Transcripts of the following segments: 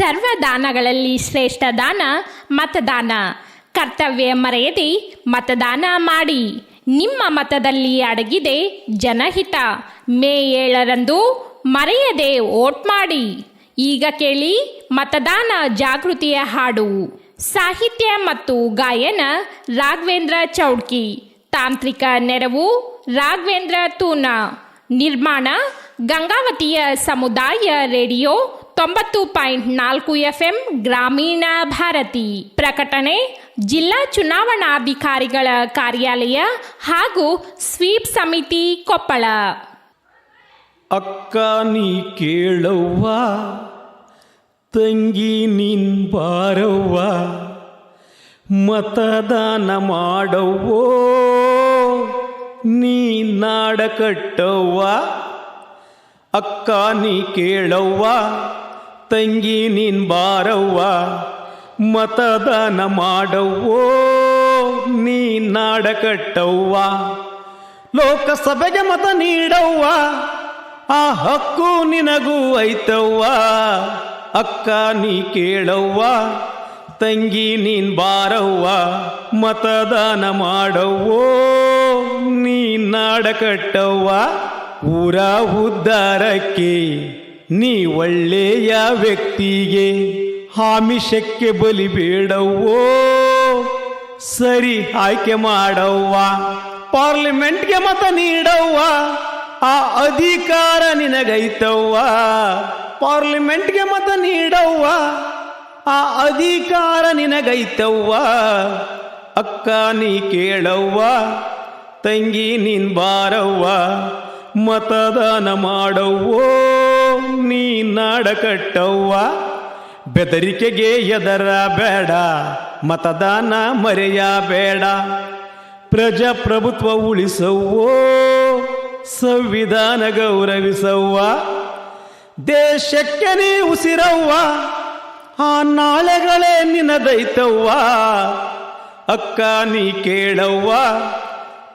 ಸರ್ವದಾನಗಳಲ್ಲಿ ಶ್ರೇಷ್ಠ ದಾನ, ಮತದಾನ. ಕರ್ತವ್ಯ ಮರೆಯದೆ ಮತದಾನ ಮಾಡಿ. ನಿಮ್ಮ ಮತದಲ್ಲಿ ಅಡಗಿದೆ ಜನಹಿತ. ಮೇ ಏಳರಂದು ಮರೆಯದೆ ಓಟ್ ಮಾಡಿ. ಈಗ ಕೇಳಿ ಮತದಾನ ಜಾಗೃತಿಯ ಹಾಡು. ಸಾಹಿತ್ಯ ಮತ್ತು ಗಾಯನ, ರಾಘವೇಂದ್ರ ಚೌಡ್ಕಿ. ತಾಂತ್ರಿಕ ನೆರವು, ರಾಘವೇಂದ್ರ ತೂನ. ನಿರ್ಮಾಣ, ಗಂಗಾವತಿಯ ಸಮುದಾಯ ರೇಡಿಯೋ ತೊಂಬತ್ತು ಪಾಯಿಂಟ್ ನಾಲ್ಕು ಎಫ್ಎಂ ಗ್ರಾಮೀಣ ಭಾರತಿ. ಪ್ರಕಟಣೆ, ಜಿಲ್ಲಾ ಚುನಾವಣಾಧಿಕಾರಿಗಳ ಕಾರ್ಯಾಲಯ ಹಾಗೂ ಸ್ವೀಪ್ ಸಮಿತಿ ಕೊಪ್ಪಳ. ಅಕ್ಕ, ನೀ ಕೇಳವ್ವ, ತಂಗಿ ನಿನ್ ಬಾರವ್ವ, ಮತದಾನ ಮಾಡವ್ವೋ, ನೀ ನಾಡ ಕಟ್ಟವ್ವ, ಅಕ್ಕ, ನೀ ಕೇಳವ್ವ ತಂಗಿ ನೀನ್ ಬಾರವ್ವ, ಮತದಾನ ಮಾಡವ್ವೋ, ನೀ ನಾಡ ಕಟ್ಟವ್ವ. ಲೋಕಸಭೆಗೆ ಮತ ನೀಡವ್ವ, ಆ ಹಕ್ಕು ನಿನಗೂ ಐತವ್ವ. ಅಕ್ಕ ನೀ ಕೇಳವ್ವ, ತಂಗಿ ನೀನ್ ಬಾರವ್ವ, ಮತದಾನ ಮಾಡವ್ವೋ, ನೀ ನಾಡ ಕಟ್ಟವ್ವ. ಊರ ಉದ್ಧಾರಕ್ಕೆ ನೀ ಒಳ್ಳೆಯ ವ್ಯಕ್ತಿಗೆ ಹಾಮಿಷಕ್ಕೆ ಬಲಿ ಬೇಡವೋ ಸರಿ ಆಯ್ಕೆ ಮಾಡವ್ವ. ಪಾರ್ಲಿಮೆಂಟ್ಗೆ ಮತ ನೀಡವ್ವ. ಆ ಅಧಿಕಾರ ನಿನಗೈತವ್ವ. ಪಾರ್ಲಿಮೆಂಟ್ಗೆ ಮತ ನೀಡವ್ವ. ಆ ಅಧಿಕಾರ ನಿನಗೈತವ್ವ. ಅಕ್ಕ ನೀ ಕೇಳವ್ವ. ತಂಗಿ ನೀನ್ ಬಾರವ್ವ. ಮತದಾನ ಮಾಡವ್ವೋ. ನೀ ನಾಡ ಕಟ್ಟವ್ವ ಬೆದರಿಕೆಗೆ ಎದರ ಬೇಡ, ಮತದಾನ ಮರೆಯ ಬೇಡ. ಪ್ರಜಾಪ್ರಭುತ್ವ ಉಳಿಸವ್ವೋ, ಸಂವಿಧಾನ ಗೌರವಿಸವ್ವ. ದೇಶಕ್ಕೆ ನೀ ಉಸಿರವ್ವ ಆ ನಾಳೆಗಳೇ ನಿನದೈತವ್ವ ಅಕ್ಕ ನೀ ಕೇಳವ್ವ,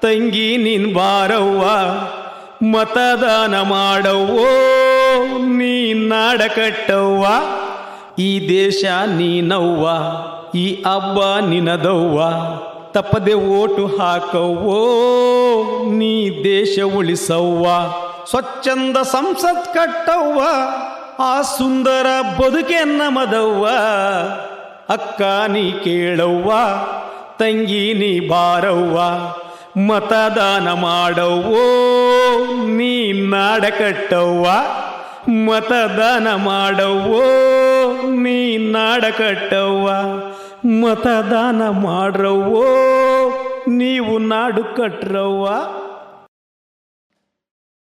ತಂಗಿ ನೀನ್ ಬಾರವ್ವ, ಮತದಾನ ಮಾಡವ್ವೋ. ನೀ ನಾಡ ಕಟ್ಟವ್ವ ಈ ದೇಶ ನೀನವ್ವ ಈ ಹಬ್ಬ ನಿನದವ್ವ ತಪ್ಪದೆ ಓಟು ಹಾಕವ್ವೋ, ನೀ ದೇಶ ಉಳಿಸವ್ವ. ಸ್ವಚ್ಛಂದ ಸಂಸತ್ ಕಟ್ಟವ್ವ, ಆ ಸುಂದರ ಬದುಕೆ ನಮದವ್ವ. ಅಕ್ಕ ನೀ ಕೇಳವ್ವ, ತಂಗಿ ನೀ ಬಾರವ್ವ. ಮತದಾನ ಮಾಡವ್ವೋ, ನೀ ನಾಡ ಕಟ್ಟವ್ವ ಮತದಾನ ಮಾಡವ್ವೋ ನೀ ನಾಡ ಕಟ್ಟವ್ವ ಮತದಾನ ಮಾಡ್ರವ್ವೋ ನೀವು ನಾಡು ಕಟ್ರವ್ವ.